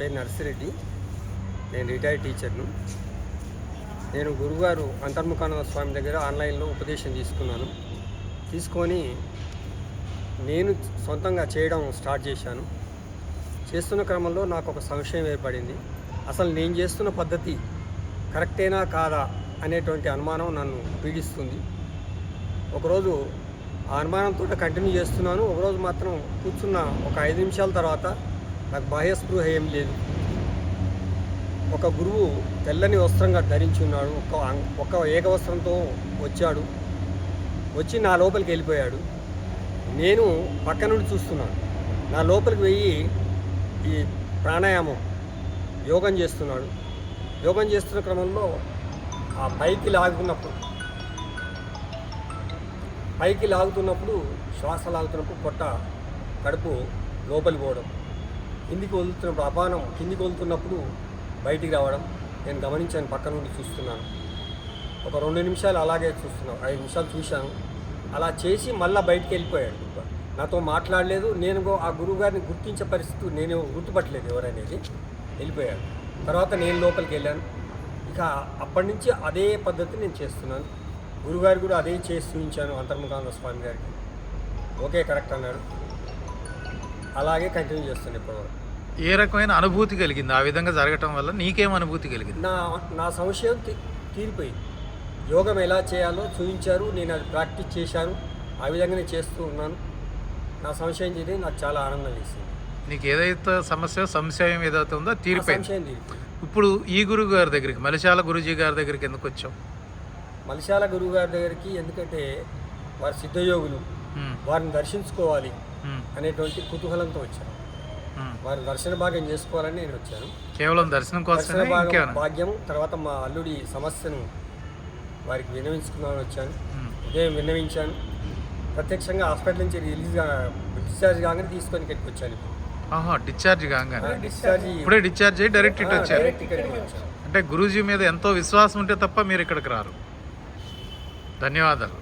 పేరు నర్సిరెడ్డి. నేను రిటైర్డ్ టీచర్ను. నేను గురుగారు అంతర్ముఖానంద స్వామి దగ్గర ఆన్లైన్లో ఉపదేశం తీసుకున్నాను. తీసుకొని నేను సొంతంగా చేయడం స్టార్ట్ చేశాను. చేస్తున్న క్రమంలో నాకు ఒక సంశయం ఏర్పడింది. అసలు నేను చేస్తున్న పద్ధతి కరెక్టేనా కాదా అనేటువంటి అనుమానం నన్ను పీడిస్తుంది. ఒకరోజు ఆ అనుమానంతో కంటిన్యూ చేస్తున్నాను. ఒకరోజు మాత్రం కూర్చున్న ఒక ఐదు నిమిషాల తర్వాత నాకు బాహ్యస్పృహ ఏం లేదు. ఒక గురువు తెల్లని వస్త్రంగా ధరించి ఉన్నాడు. ఒక ఒక ఏకవస్త్రంతో వచ్చాడు. వచ్చి నా లోపలికి వెళ్ళిపోయాడు. నేను పక్క నుండి చూస్తున్నాను. నా లోపలికి వెయ్యి ఈ ప్రాణాయామం యోగం చేస్తున్నాడు. యోగం చేస్తున్న క్రమంలో ఆ పైకి లాగుతున్నప్పుడు పైకి లాగుతున్నప్పుడు శ్వాస లాగుతున్నప్పుడు పొట్ట కడుపు లోపలికి పోవడం. కిందికి వదులుతున్నప్పుడు అపానం కిందికి వదులుతున్నప్పుడు బయటికి రావడం నేను గమనించాను పక్క నుండి చూస్తున్నాను. ఒక రెండు నిమిషాలు అలాగే చూస్తున్నాను ఐదు నిమిషాలు చూశాను. అలా చేసి మళ్ళీ బయటికి వెళ్ళిపోయాడు. నాతో మాట్లాడలేదు. నేను ఆ గురువుగారిని గుర్తించే పరిస్థితి నేను గుర్తుపట్టలేదు ఎవరనేది. వెళ్ళిపోయాడు. తర్వాత నేను లోపలికి వెళ్ళాను. ఇక అప్పటి నుంచి అదే పద్ధతి నేను చేస్తున్నాను. గురుగారు కూడా అదే చేసి చూపించాను అంతర్ముఖానంద స్వామి గారికి. ఓకే కరెక్ట్ అన్నాడు. అలాగే కంటిన్యూ చేస్తాను ఇప్పటివరకు ఏ రకమైన అనుభూతి కలిగింది? ఆ విధంగా జరగటం వల్ల నీకేం అనుభూతి కలిగింది? నా నా సంశయం తీరిపోయింది. యోగం ఎలా చేయాలో చూపించారు నేను అది ప్రాక్టీస్ చేశాను ఆ విధంగానే చేస్తూ ఉన్నాను. నా సంశయం తీరి నాకు చాలా ఆనందం వేసింది. నీకు ఏదైతే సమస్య సంశయం ఏదైతే ఉందో తీరిపోయింది. ఇప్పుడు ఈ గురువు గారి దగ్గరికి మలిశాల గురుజీ గారి దగ్గరికి ఎందుకు వచ్చావు? మలిశాల గురువు గారి దగ్గరికి ఎందుకంటే వారు సిద్ధయోగులు. వారిని దర్శించుకోవాలి ఉమ్, అనేటువంటి కుతూహలంతో వచ్చాను. ఉమ్. వారి దర్శన భాగ్యం చేసుకోవాలని నేను వచ్చాను. కేవలం దర్శనం ఇంకేమన్నా భాగ్యం తర్వాత మా అల్లుడి సమస్యను వారికి విన్నవించుకున్నాను వచ్చాను. ఉదయం విన్నవించాను. ప్రత్యక్షంగా హాస్పిటల్ నుంచి రిలీజ్గా డిశ్చార్జ్ కాగానే తీసుకొని ఇక్కడికి వచ్చాను. ఆహా డిశ్చార్జ్ కాగానే. డిశ్చార్జ్ ఇప్పుడే డిశ్చార్జ్ అయ్యి డైరెక్ట్ ఇటు వచ్చారు. అంటే గురూజీ మీద ఎంతో విశ్వాసం ఉంటే తప్ప మీరు ఇక్కడికి రారు. ధన్యవాదాలు.